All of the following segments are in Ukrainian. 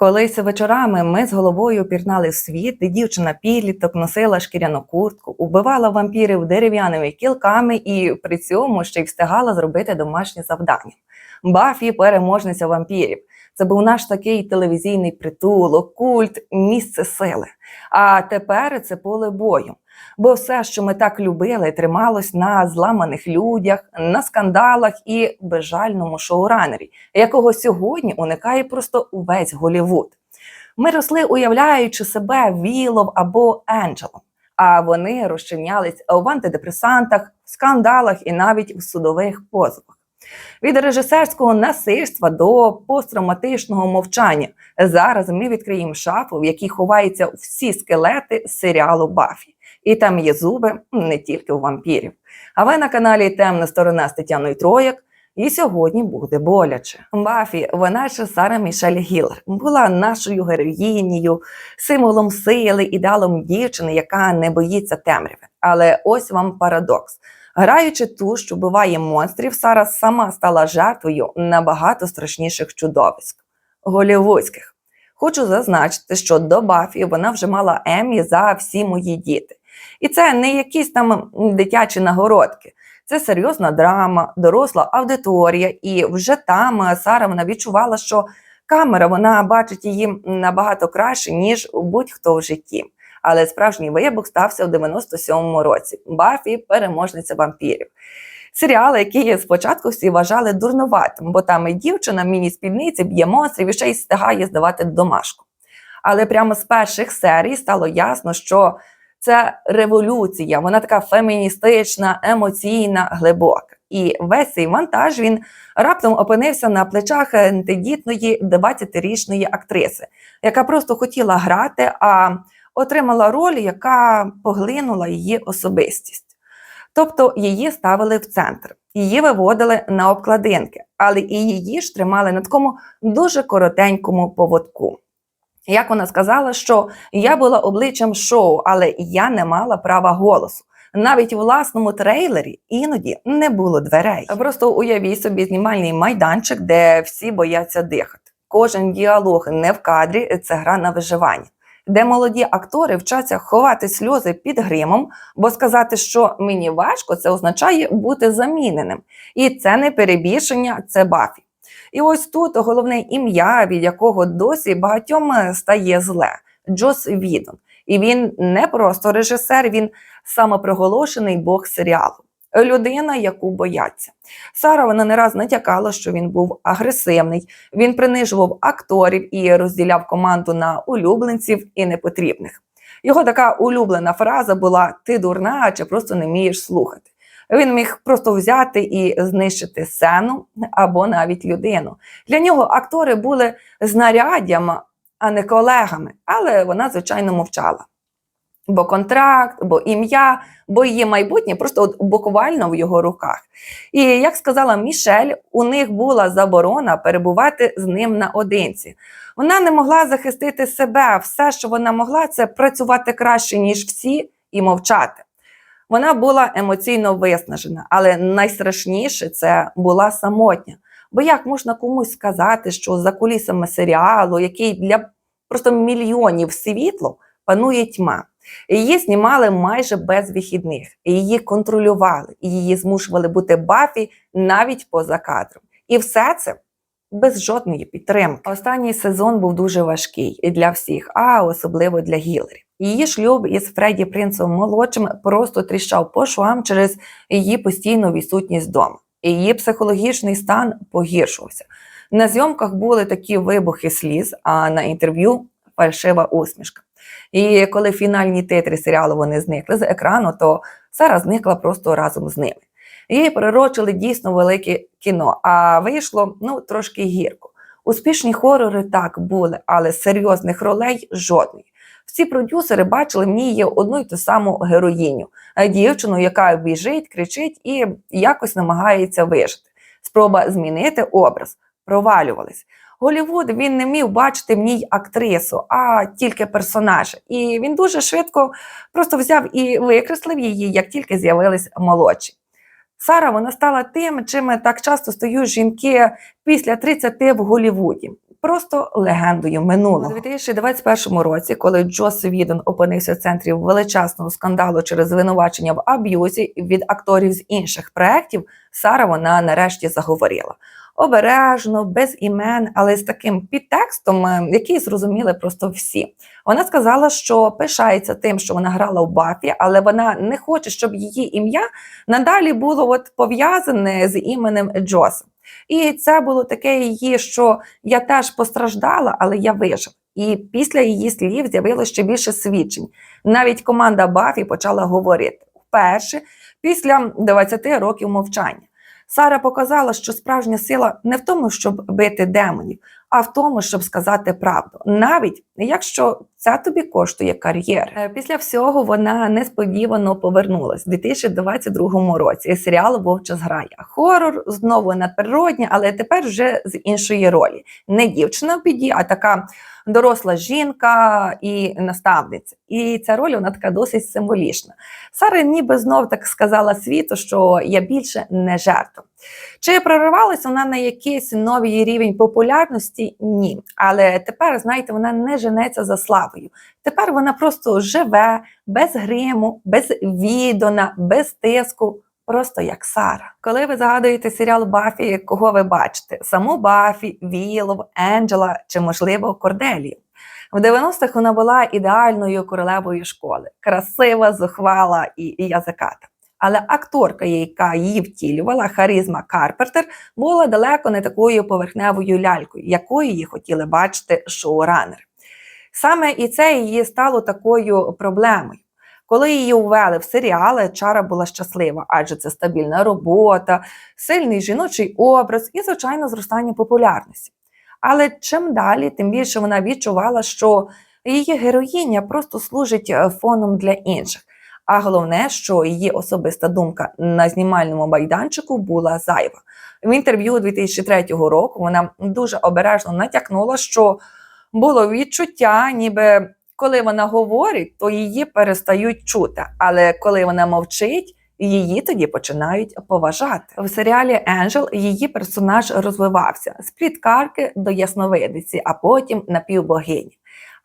Колись вечорами ми з головою пірнали в світ, де дівчина підліток носила шкіряну куртку, убивала вампірів дерев'яними кілками і при цьому ще й встигала зробити домашні завдання. Бафі переможниця вампірів. Це був наш такий телевізійний притулок, культ, місце сили. А тепер це поле бою. Бо все, що ми так любили, трималось на зламаних людях, на скандалах і безжальному шоуранері, якого сьогодні уникає просто увесь Голівуд. Ми росли, уявляючи себе Вілов або Енджелом, а вони розчинялись в антидепресантах, скандалах і навіть в судових позовах. Від режисерського насильства до посттравматичного мовчання. Зараз ми відкриємо шафу, в якій ховаються всі скелети серіалу Бафі. І там є зуби не тільки у вампірів. А ви на каналі Темна сторона з Тетяною Трояк. І сьогодні буде боляче. Бафі, вона ж Сара Мішель Гіллер, була нашою героїнею, символом сили, ідеалом дівчини, яка не боїться темряви. Але ось вам парадокс. Граючи ту, що буває монстрів, Сара сама стала жертвою набагато страшніших чудовиськ голівудських. Хочу зазначити, що до Бафі вона вже мала Емі за всі мої діти. І це не якісь там дитячі нагородки. Це серйозна драма, доросла аудиторія, і вже там Сара вона відчувала, що камера вона бачить її набагато краще, ніж будь-хто в житті. Але справжній вибух стався в 97-му році. Бафі переможниця вампірів. Серіал, який спочатку всі вважали дурнуватим, бо там і дівчина в міні-спідниці б'є монстрів і ще й встигає здавати домашку. Але прямо з перших серій стало ясно, що це революція, вона така феміністична, емоційна, глибока. І весь цей вантаж він раптом опинився на плечах антидітної 20-річної актриси, яка просто хотіла грати, а отримала роль, яка поглинула її особистість. Тобто її ставили в центр, її виводили на обкладинки, але і її ж тримали на такому дуже коротенькому поводку. Як вона сказала, що я була обличчям шоу, але я не мала права голосу. Навіть у власному трейлері іноді не було дверей. Просто уявіть собі знімальний майданчик, де всі бояться дихати. Кожен діалог не в кадрі це гра на виживання, де молоді актори вчаться ховати сльози під гримом, бо сказати, що мені важко, це означає бути заміненим. І це не перебільшення, це бафі. І ось тут головне ім'я, від якого досі багатьом стає зле Джос Відон. І він не просто режисер, він самопроголошений бог серіалу. Людина, яку бояться. Сара вона не раз натякала, що він був агресивний, він принижував акторів і розділяв команду на улюбленців і непотрібних. Його така улюблена фраза була Ти дурна, чи просто не вмієш слухати. Він міг просто взяти і знищити сцену або навіть людину. Для нього актори були знаряддям, а не колегами, але вона, звичайно, мовчала. Бо контракт, бо ім'я, бо її майбутнє просто от буквально в його руках. І як сказала Мішель, у них була заборона перебувати з ним наодинці. Вона не могла захистити себе. Все, що вона могла, це працювати краще, ніж всі, і мовчати. Вона була емоційно виснажена, але найстрашніше це була самотня. Бо як можна комусь сказати, що за кулісами серіалу, який для просто мільйонів світло, панує тьма. Її знімали майже без вихідних, її контролювали, її змушували бути бафі навіть поза кадром. І все це без жодної підтримки. Останній сезон був дуже важкий і для всіх, а особливо для Гіларі. Її шлюб із Фредді Принцем молодшим просто тріщав по швам через її постійну відсутність вдома. Її психологічний стан погіршувався. На зйомках були такі вибухи сліз, а на інтерв'ю фальшива усмішка. І коли фінальні титри серіалу вони зникли з екрану, то Сара зникла просто разом з ними. Її прирочили дійсно велике кіно, а вийшло ну трошки гірко. Успішні хорори так були, але серйозних ролей жодної. Всі продюсери бачили в ній одну й ту саму героїню, дівчину, яка біжить, кричить і якось намагається вижити. Спроба змінити образ, провалювались. Голівуд він не міг бачити в ній актрису, а тільки персонажа. І він дуже швидко просто взяв і викреслив її, як тільки з'явились молодші. Сара вона стала тим, чим так часто стають жінки після 30 в Голівуді. просто легендою минулого. У 2021 році, коли Джос Відон опинився в центрі величезного скандалу через звинувачення в аб'юзі від акторів з інших проєктів, Сара вона нарешті заговорила. Обережно, без імен, але з таким підтекстом, е, який зрозуміли просто всі. Вона сказала, що пишається тим, що вона грала в Бафі, але вона не хоче, щоб її ім'я надалі було от пов'язане з іменем Джоса. І це було таке її, що я теж постраждала, але я вижив. І після її слів з'явилося ще більше свідчень. Навіть команда Бафі почала говорити вперше після 20 років мовчання. Сара показала, що справжня сила не в тому, щоб бити демонів, а в тому, щоб сказати правду, навіть якщо це тобі коштує кар'єри. Е, Після всього вона несподівано повернулась у 2022 році. Серіал Вовча зграя. Хорор знову надприродня, але тепер вже з іншої ролі. Не дівчина в біді, а така доросла жінка і наставниця. І ця роль вона така досить символічна. Сара ніби знов так сказала світу, що я більше не жертва. Чи проривалася вона на якийсь новий рівень популярності? Ні. Але тепер, знаєте, вона не женеться за славою. Тепер вона просто живе без гриму, без відона, без тиску. Просто як Сара. Коли ви згадуєте серіал Бафі, кого ви бачите? Саму Бафі, Вілов, Енджела чи, можливо, Корделію. В 90-х вона була ідеальною королевою школи, красива, зухвала і язиката. Але акторка, яка її втілювала, Харізма Карпертер, була далеко не такою поверхневою лялькою, якою її хотіли бачити шоуранери. Саме і це її стало такою проблемою. Коли її увели в серіали, Чара була щаслива, адже це стабільна робота, сильний жіночий образ і, звичайно, зростання популярності. Але чим далі, тим більше вона відчувала, що її героїня просто служить е, фоном для інших. А головне, що її особиста думка на знімальному майданчику була зайва. В інтерв'ю 2003 року вона дуже обережно натякнула, що було відчуття, ніби коли вона говорить, то її перестають чути. Але коли вона мовчить, її тоді починають поважати. В серіалі Енджел її персонаж розвивався з пліткарки до ясновидиці, а потім напівбогині.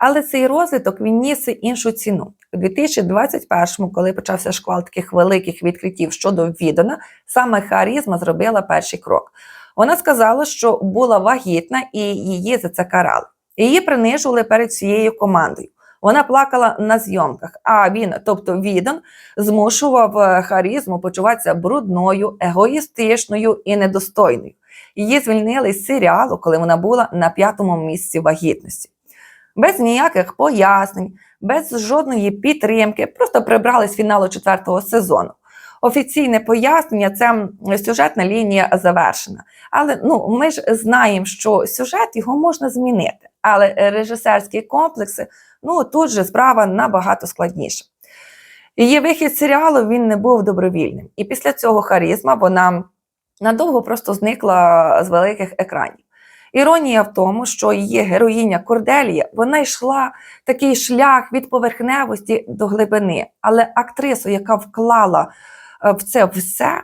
Але цей розвиток він ніс іншу ціну. У 2021-му, коли почався шквал таких великих відкриттів щодо віддана, саме Харізма зробила перший крок. Вона сказала, що була вагітна і її за це карали. Її принижували перед всією командою. Вона плакала на зйомках, а він, тобто Відон, змушував е, харізму почуватися брудною, егоїстичною і недостойною. Її звільнили з серіалу, коли вона була на п'ятому місці вагітності. Без ніяких пояснень, без жодної підтримки, просто прибрали з фіналу четвертого сезону. Офіційне пояснення це сюжетна лінія завершена. Але ну, ми ж знаємо, що сюжет його можна змінити. Але режисерські комплекси, ну тут же справа набагато складніша. Її вихід серіалу він не був добровільним. І після цього харізма вона надовго просто зникла з великих екранів. Іронія в тому, що її героїня Корделія вона йшла такий шлях від поверхневості до глибини, але актрису, яка вклала е, в це все,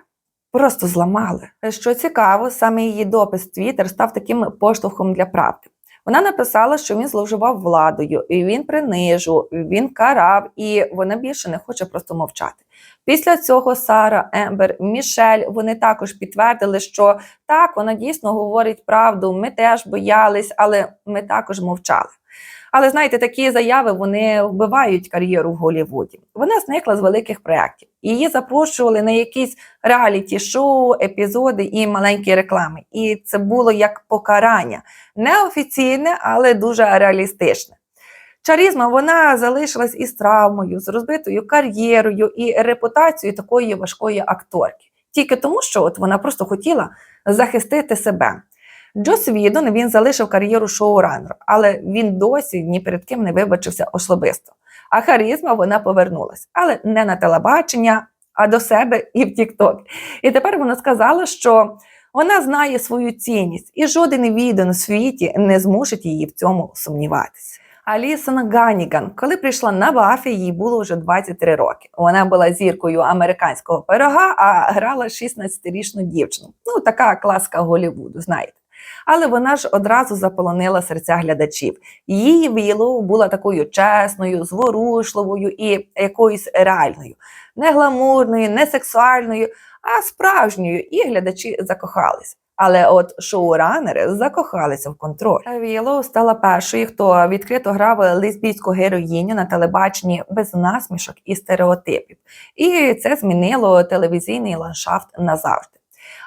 просто зламали. Що цікаво, саме її допис в Твіттер став таким поштовхом для правди. Вона написала, що він зловживав владою, і він принижував, він карав, і вона більше не хоче просто мовчати. Після цього Сара, Ембер, Мішель вони також підтвердили, що так, вона дійсно говорить правду. Ми теж боялись, але ми також мовчали. Але знаєте, такі заяви вони вбивають кар'єру в Голлівуді. Вона зникла з великих проєктів. Її запрошували на якісь реаліті-шоу, епізоди і маленькі реклами. І це було як покарання, неофіційне, але дуже реалістичне. Чарізма вона залишилась із травмою, з розбитою кар'єрою і репутацією такої важкої акторки. Тільки тому, що от вона просто хотіла захистити себе. Джос Відон він залишив кар'єру шоуранера, але він досі ні перед ким не вибачився особисто. А харизма вона повернулась, але не на телебачення, а до себе і в Тікток. І тепер вона сказала, що вона знає свою цінність, і жоден відео у світі не змусить її в цьому сумніватися. Алісон Ганіган, коли прийшла на Бафі, їй було вже 23 роки. Вона була зіркою американського пирога, а грала 16-річну дівчину. Ну, така класка Голлівуду, знаєте. Але вона ж одразу заполонила серця глядачів. Її Вілоу була такою чесною, зворушливою і якоюсь реальною, не гламурною, не сексуальною, а справжньою, і глядачі закохались. Але от шоуранери закохалися в контроль. Вілоу стала першою, хто відкрито грав лесбійську героїню на телебаченні без насмішок і стереотипів. І це змінило телевізійний ландшафт назавжди.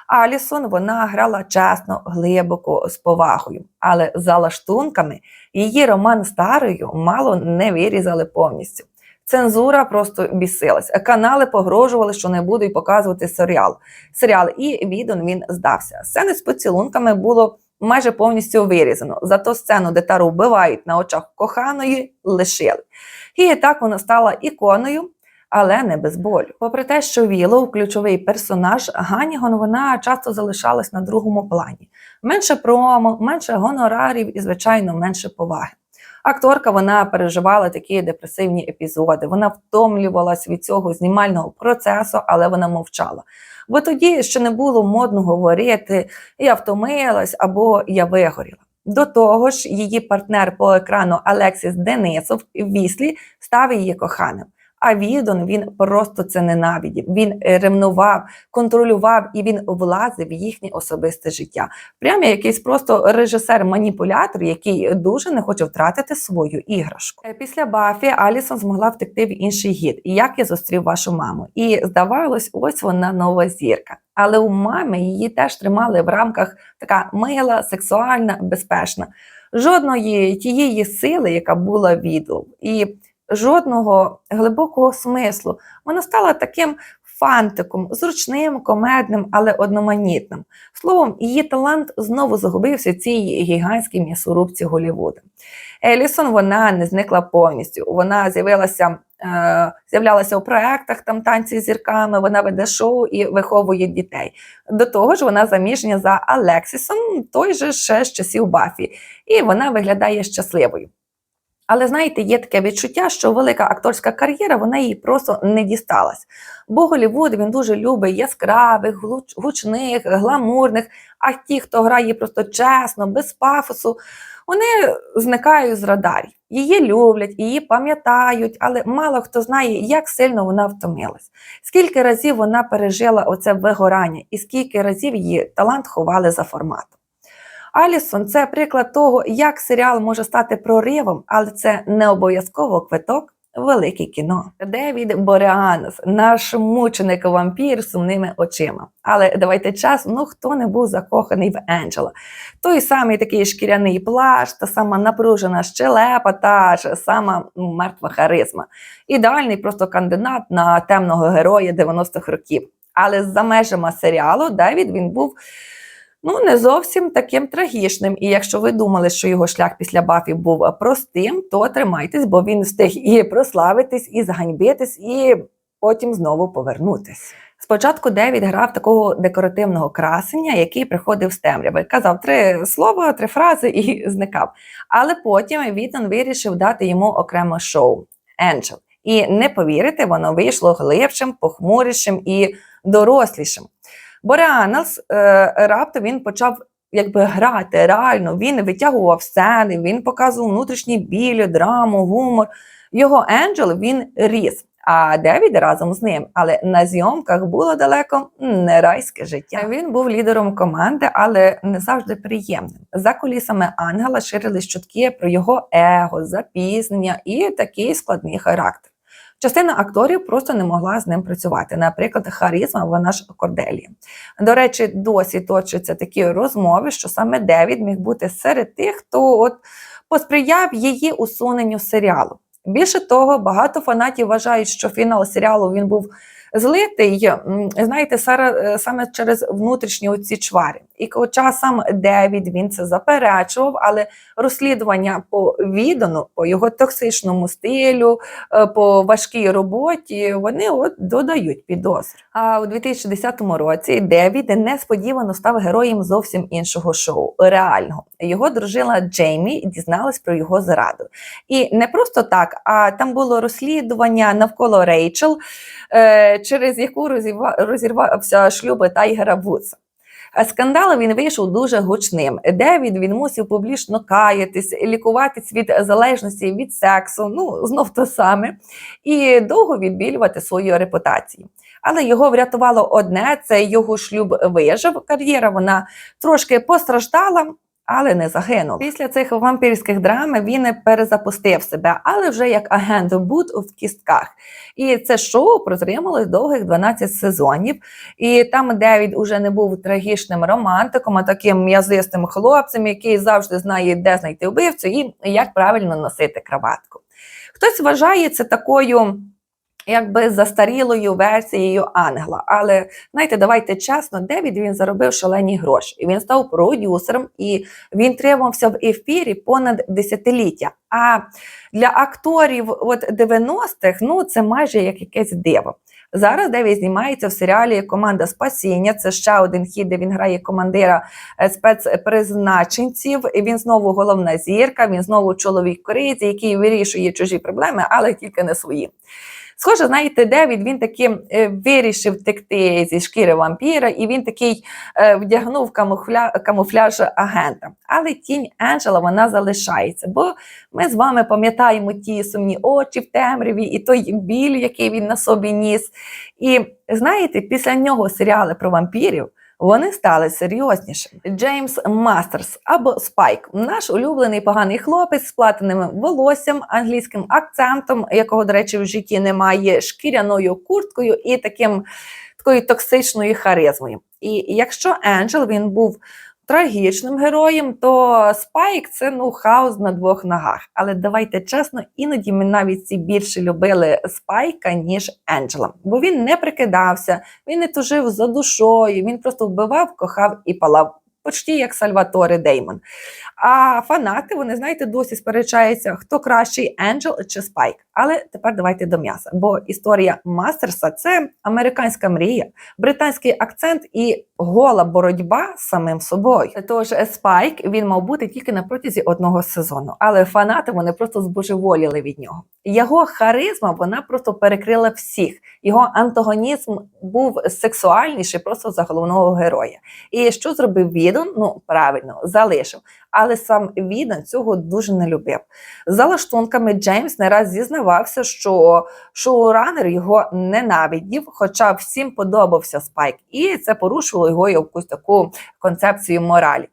Алісон вона грала чесно, глибоко, з повагою, але за лаштунками її роман старою мало не вирізали повністю. Цензура просто бісилась. Канали погрожували, що не будуть показувати серіал. Серіал і відон він здався. Сцени з поцілунками було майже повністю вирізано. Зато сцену, де Тару вбивають на очах коханої, лишили. І так вона стала іконою. Але не без болю. Попри те, що Вілоу ключовий персонаж, Ганігон вона часто залишалась на другому плані. Менше промо, менше гонорарів і, звичайно, менше поваги. Акторка вона переживала такі депресивні епізоди. Вона втомлювалась від цього знімального процесу, але вона мовчала. Бо тоді ще не було модно говорити я втомилась або я вигоріла. До того ж, її партнер по екрану Алексіс Денисов в Віслі став її коханим. А Відон він просто це ненавидів. Він ревнував, контролював і він влазив в їхнє особисте життя. Прямо якийсь просто режисер-маніпулятор, який дуже не хоче втратити свою іграшку. Е, Після Бафі Алісон змогла втекти в інший гід. Як я зустрів вашу маму? І здавалось, ось вона нова зірка. Але у мами її теж тримали в рамках така мила, сексуальна, безпечна. Жодної тієї сили, яка була відлов. І жодного глибокого смислу. Вона стала таким фантиком, зручним, комедним, але одноманітним. Словом, її талант знову загубився в цій гігантській м'ясорубці Голлівуда. Елісон вона не зникла повністю. Вона з'явилася. е, З'являлася у проектах там танці з зірками, вона веде шоу і виховує дітей. До того ж, вона заміжня за Алексісом, той же ще з часів Бафі, і вона виглядає щасливою. Але знаєте, є таке відчуття, що велика акторська кар'єра вона їй просто не дісталась. Бо Голлівуд він дуже любить яскравих, гучних, гламурних. А ті, хто грає просто чесно, без пафосу, вони зникають з радарів. Її люблять, її пам'ятають, але мало хто знає, як сильно вона втомилась. Скільки разів вона пережила оце вигорання, і скільки разів її талант ховали за форматом. Алісон це приклад того, як серіал може стати проривом, але це не обов'язково квиток велике кіно. Девід Бореанос, наш мученик вампір сумними очима. Але давайте час, ну хто не був закоханий в Енджела. Той самий такий шкіряний плащ, та сама напружена щелепа, та ж сама мертва харизма. Ідеальний просто кандидат на темного героя 90-х років. Але за межами серіалу Девід він був ну не зовсім таким трагічним. І якщо ви думали, що його шлях після Бафі був простим, то тримайтесь, бо він встиг і прославитись, і зганьбитись, і потім знову повернутись. Спочатку Девід грав такого декоративного красення, який приходив з темряви. Казав три слова, три фрази і зникав. Але потім Вітон вирішив дати йому окреме шоу Енджел. І не повірите, воно вийшло глибшим, похмурішим і дорослішим. Бореанос е, раптом він почав якби грати реально. Він витягував сцени, він показував внутрішній біль, драму, гумор. Його Енджел він ріс. А Девід разом з ним, але на зйомках було далеко не райське життя. Він був лідером команди, але не завжди приємним. За кулісами ангела ширились чутки про його его, запізнення і такий складний характер. Частина акторів просто не могла з ним працювати. Наприклад, харізма вона ж Корделія. До речі, досі точаться такі розмови, що саме Девід міг бути серед тих, хто от посприяв її усуненню серіалу. Більше того, багато фанатів вважають, що фінал серіалу він був злитий, знаєте, сара- е, саме через внутрішні ці чвари. І хоча сам Девід він це заперечував, але розслідування по відону, по його токсичному стилю, е, по важкій роботі, вони от додають підозр. А у 2010 році Девід несподівано став героєм зовсім іншого шоу реального. Його дружина Джеймі дізналась про його зраду. І не просто так, а там було розслідування навколо Рейчел, е, через яку розірва- розірвався шлюб Тайгера Вудса. Скандал він вийшов дуже гучним. Девід він мусив публічно каятись, лікуватись від залежності від сексу, ну знов то саме, і довго відбілювати свою репутацію. Але його врятувало одне: це його шлюб вижив. Кар'єра вона трошки постраждала. Але не загинув. Після цих вампірських драм він перезапустив себе, але вже як агент Бут в кістках. І це шоу протрималось довгих 12 сезонів. І там Девід уже не був трагічним романтиком, а таким м'язистим хлопцем, який завжди знає, де знайти вбивцю і як правильно носити краватку. Хтось вважає це такою. Якби застарілою версією ангела. Але знаєте, давайте чесно, Девід він заробив шалені гроші. І Він став продюсером і він тримався в ефірі понад десятиліття. А для акторів от 90-х ну це майже як якесь диво. Зараз Девід знімається в серіалі Команда спасіння. Це ще один хід, де він грає командира е, спецпризначенців. І Він знову головна зірка. Він знову чоловік корейці, який вирішує чужі проблеми, але тільки не свої. Схоже, знаєте, Девід він таки е, вирішив текти зі шкіри вампіра, і він такий е, вдягнув камуфля, камуфляж агента. Але тінь Енджела вона залишається, бо ми з вами пам'ятаємо ті сумні очі в темряві, і той біль, який він на собі ніс. І знаєте, після нього серіали про вампірів. Вони стали серйознішими. Джеймс Мастерс або Спайк, наш улюблений поганий хлопець з платиним волоссям, англійським акцентом, якого, до речі, в житті немає, шкіряною курткою і таким такою токсичною харизмою. І якщо Енджел він був трагічним героєм, то Спайк це ну хаос на двох ногах. Але давайте чесно, іноді ми навіть всі більше любили Спайка, ніж Енджела. Бо він не прикидався, він не тужив за душою, він просто вбивав, кохав і палав. Почті як Сальваторе Деймон. А фанати, вони, знаєте, досі сперечаються, хто кращий Енджел чи Спайк. Але тепер давайте до м'яса. Бо історія Мастерса це американська мрія, британський акцент і гола боротьба з самим собою. Тож Спайк він мав бути тільки на протязі одного сезону, але фанати вони просто збожеволіли від нього. Його харизма вона просто перекрила всіх. Його антагонізм був сексуальніший просто за головного героя. І що зробив Відон? Ну правильно залишив. Але сам Відон цього дуже не любив. За лаштунками Джеймс не раз зізнавався, що шоуранер його ненавидів, хоча всім подобався Спайк, і це порушило його якусь таку концепцію моралі.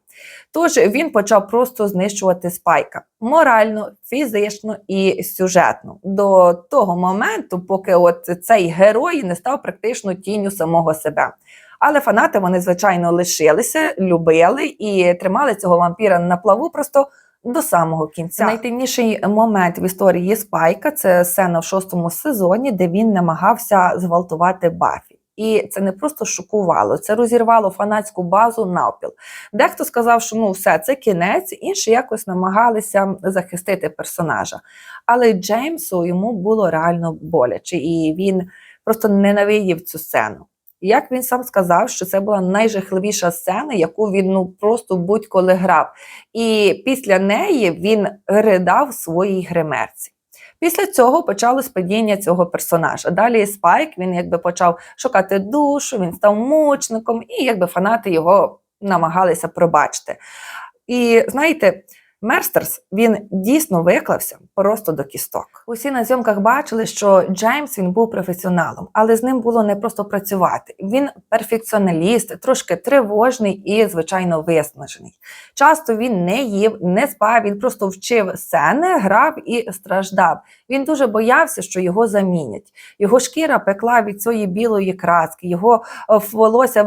Тож він почав просто знищувати спайка морально, фізично і сюжетно до того моменту, поки от цей герой не став практично тінню самого себе. Але фанати вони, звичайно, лишилися, любили і тримали цього вампіра на плаву просто до самого кінця. Найтемніший момент в історії Спайка це сцена в шостому сезоні, де він намагався зґвалтувати Бафі. І це не просто шокувало, це розірвало фанатську базу навпіл. Дехто сказав, що ну все, це кінець, інші якось намагалися захистити персонажа. Але Джеймсу йому було реально боляче, і він просто ненавидів цю сцену. Як він сам сказав, що це була найжахливіша сцена, яку він ну просто будь-коли грав. І після неї він ридав своїй гримерці. Після цього почалось падіння цього персонажа. Далі Спайк він якби почав шукати душу, він став мучником, і якби фанати його намагалися пробачити. І знаєте, Мерстерс він дійсно виклався просто до кісток. Усі на зйомках бачили, що Джеймс він був професіоналом, але з ним було не просто працювати. Він перфекціоналіст, трошки тривожний і, звичайно, виснажений. Часто він не їв, не спав, він просто вчив сцени, грав і страждав. Він дуже боявся, що його замінять. Його шкіра пекла від цієї білої краски, його е, волосся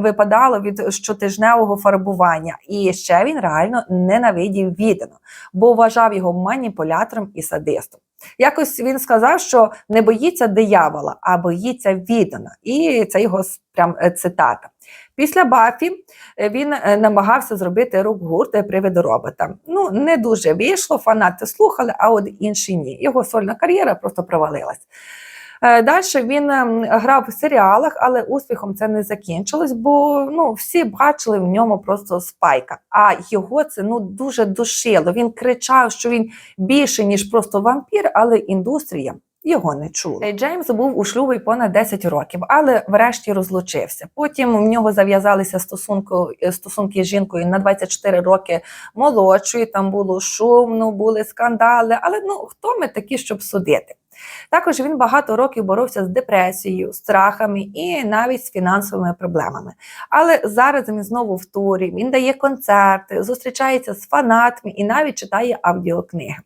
випадало від щотижневого фарбування. І ще він реально ненавидів віддано, бо вважав його маніпулятором і садистом. Якось він сказав, що не боїться диявола, а боїться віддана. І це його прям е, цитата. Після Бафі е, він е, намагався зробити рук гурт привиду робота. Ну, не дуже вийшло, фанати слухали, а от інші ні. Його сольна кар'єра просто провалилась. Далі він ем, грав в серіалах, але успіхом це не закінчилось, бо ну, всі бачили в ньому просто спайка. А його це ну дуже душило. Він кричав, що він більше, ніж просто вампір, але індустрія його не чули. Джеймс був у шлюбі понад 10 років, але врешті розлучився. Потім в нього зав'язалися стосунку, стосунки з жінкою на 24 роки молодшою. Там було шумно, були скандали. Але ну хто ми такі, щоб судити? Також він багато років боровся з депресією, страхами і навіть з фінансовими проблемами. Але зараз він знову в турі, він дає концерти, зустрічається з фанатами і навіть читає аудіокниги.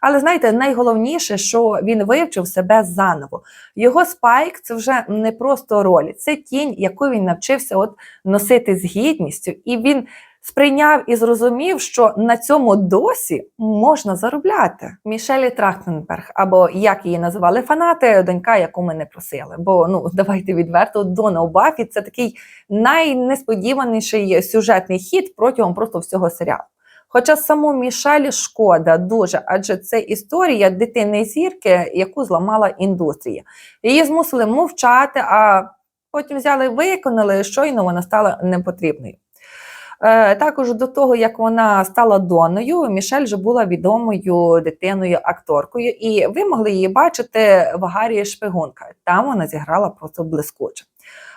Але знаєте, найголовніше, що він вивчив себе заново. Його спайк це вже не просто роль, це тінь, яку він навчився от носити з гідністю, і він сприйняв і зрозумів, що на цьому досі можна заробляти. Мішелі Трахтенберг, або як її називали фанати, донька, яку ми не просили. Бо ну давайте відверто Дона у Бафі це такий найнесподіваніший сюжетний хід протягом просто всього серіалу. Хоча саму Мішель шкода дуже, адже це історія дитини зірки, яку зламала індустрія. Її змусили мовчати, а потім взяли, і виконали, щойно вона стала непотрібною. Е, також до того, як вона стала доною, Мішель вже була відомою дитиною акторкою, і ви могли її бачити в Агарії Шпигунка. Там вона зіграла просто блискуче.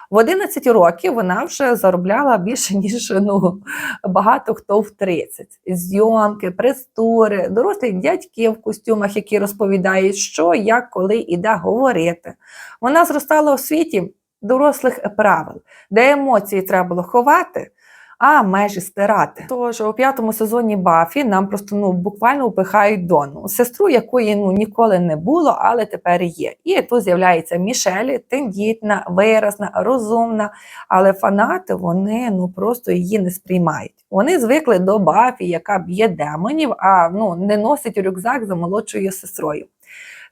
В 11 років вона вже заробляла більше, ніж ну, багато хто в 30. Зйомки, прес-тури, дорослі дядьки в костюмах, які розповідають, що, як, коли і де говорити. Вона зростала у світі дорослих правил, де емоції треба було ховати, а межі стирати. Тож у п'ятому сезоні Бафі нам просто ну буквально впихають Дону, сестру, якої ну ніколи не було, але тепер є. І тут з'являється Мішелі, тендітна, виразна, розумна. Але фанати вони ну просто її не сприймають. Вони звикли до Бафі, яка б'є демонів, а ну не носить рюкзак за молодшою сестрою.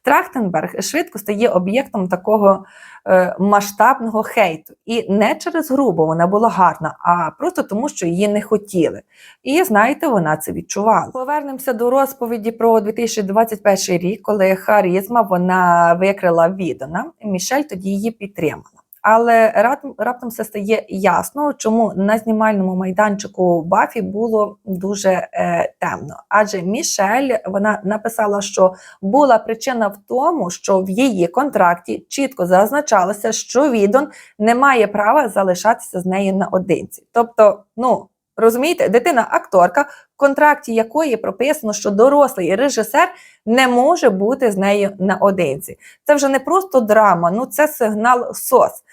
Трахтенберг швидко стає об'єктом такого е, масштабного хейту. І не через грубо вона була гарна, а просто тому, що її не хотіли. І знаєте, вона це відчувала. Повернемося до розповіді про 2021 рік, коли харізма вона викрила Відона. Мішель тоді її підтримала. Але раптом, раптом все стає ясно, чому на знімальному майданчику Бафі було дуже е, темно. Адже Мішель вона написала, що була причина в тому, що в її контракті чітко зазначалося, що Відон не має права залишатися з нею наодинці. Тобто, ну розумієте, дитина акторка, в контракті якої прописано, що дорослий режисер не може бути з нею наодинці. Це вже не просто драма, ну це сигнал СОС.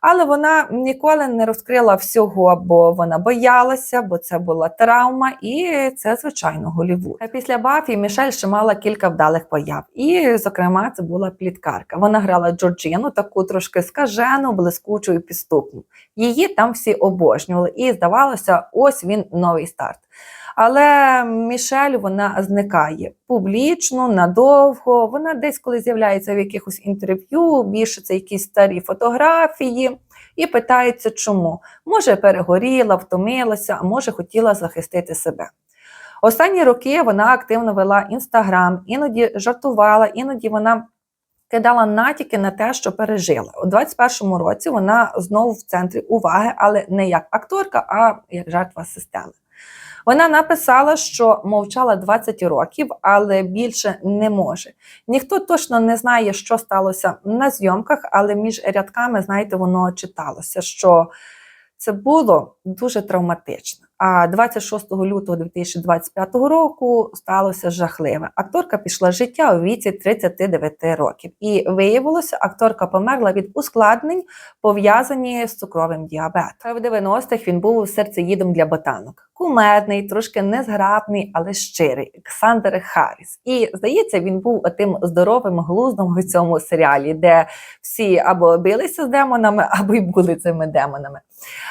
Але вона ніколи не розкрила всього, бо вона боялася, бо це була травма, і це, звичайно, Голівуд. Після Бафі Мішель ще мала кілька вдалих появ. І, зокрема, це була пліткарка. Вона грала Джорджіну, таку трошки скажену, блискучу і підступну. Її там всі обожнювали, і здавалося, ось він новий старт. Але Мішель вона зникає публічно, надовго. Вона десь коли з'являється в якихось інтерв'ю, більше це якісь старі фотографії, і питається, чому. Може, перегоріла, втомилася, а може, хотіла захистити себе. Останні роки вона активно вела інстаграм, іноді жартувала, іноді вона. Кидала натяки на те, що пережила. У 21-му році вона знову в центрі уваги, але не як акторка, а як жертва системи. Вона написала, що мовчала 20 років, але більше не може. Ніхто точно не знає, що сталося на зйомках, але між рядками, знаєте, воно читалося, що це було дуже травматично. А 26 лютого 2025 року сталося жахливе. Акторка пішла з життя у віці 39 років, і виявилося, акторка померла від ускладнень, пов'язані з цукровим діабетом. В 90-х він був серцеїдом для ботанок. Кумедний, трошки незграбний, але щирий Олександр Харріс. І здається, він був тим здоровим глуздом у цьому серіалі, де всі або билися з демонами, або й були цими демонами.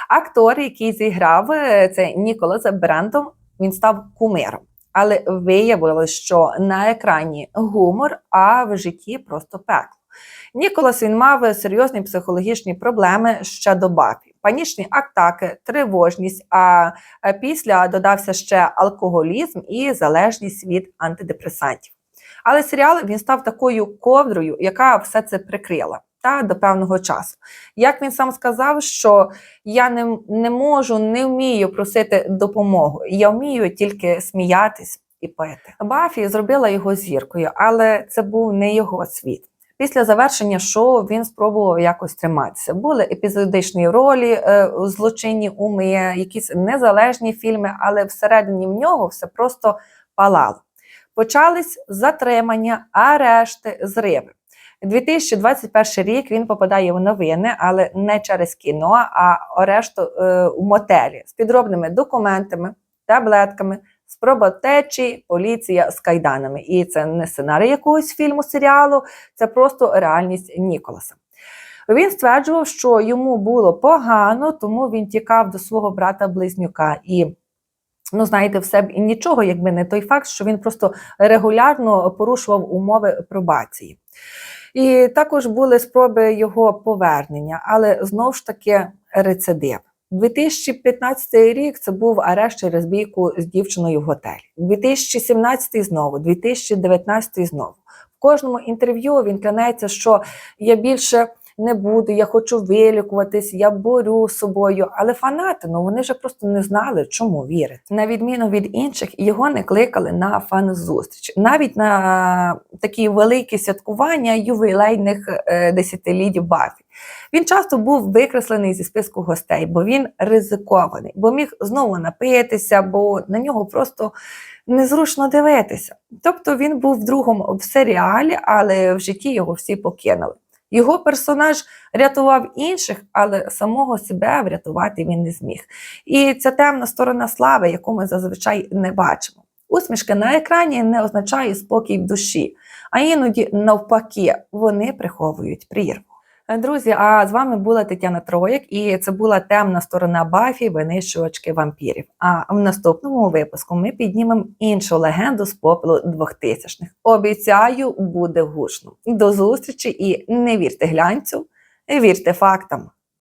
Актор, який зіграв це Ніколас Брентон, він став кумиром. Але виявилось, що на екрані гумор, а в житті просто пекло. Ніколас він мав серйозні психологічні проблеми ще до Бафі. Панічні атаки, тривожність, а після додався ще алкоголізм і залежність від антидепресантів. Але серіал він став такою ковдрою, яка все це прикрила та до певного часу. Як він сам сказав, що я не, не можу, не вмію просити допомогу, я вмію тільки сміятись і пити. Бафі зробила його зіркою, але це був не його світ. Після завершення шоу він спробував якось триматися. Були епізодичні ролі, е, злочинні уми, якісь незалежні фільми, але всередині в нього все просто палало. Почались затримання, арешти, зриви. 2021 рік він попадає в новини, але не через кіно, а арешту е, у мотелі з підробними документами, таблетками, спроба течі, поліція з кайданами. І це не сценарій якогось фільму, серіалу, це просто реальність Ніколаса. Він стверджував, що йому було погано, тому він тікав до свого брата-близнюка. І Ну, знаєте, все б і нічого, якби не той факт, що він просто регулярно порушував умови пробації. І також були спроби його повернення, але знову ж таки рецидив. 2015 рік це був арешт через бійку з дівчиною в готелі. 2017 знову, 2019 знову. В кожному інтерв'ю він клянеться, що я більше не буду, я хочу вилікуватись, я борю з собою. Але фанати, ну вони вже просто не знали, чому вірити. На відміну від інших, його не кликали на фан-зустріч. Навіть на такі великі святкування ювілейних е, десятиліть Бафі. Він часто був викреслений зі списку гостей, бо він ризикований, бо міг знову напитися, бо на нього просто незручно дивитися. Тобто він був другом в серіалі, але в житті його всі покинули. Його персонаж рятував інших, але самого себе врятувати він не зміг. І ця темна сторона слави, яку ми зазвичай не бачимо. Усмішки на екрані не означає спокій в душі, а іноді, навпаки, вони приховують прірву. Друзі, а з вами була Тетяна Троєк, і це була темна сторона Бафі, винищувачки вампірів. А в наступному випуску ми піднімемо іншу легенду з попелу 2000-х. Обіцяю, буде гучно. До зустрічі і не вірте глянцю, вірте фактам.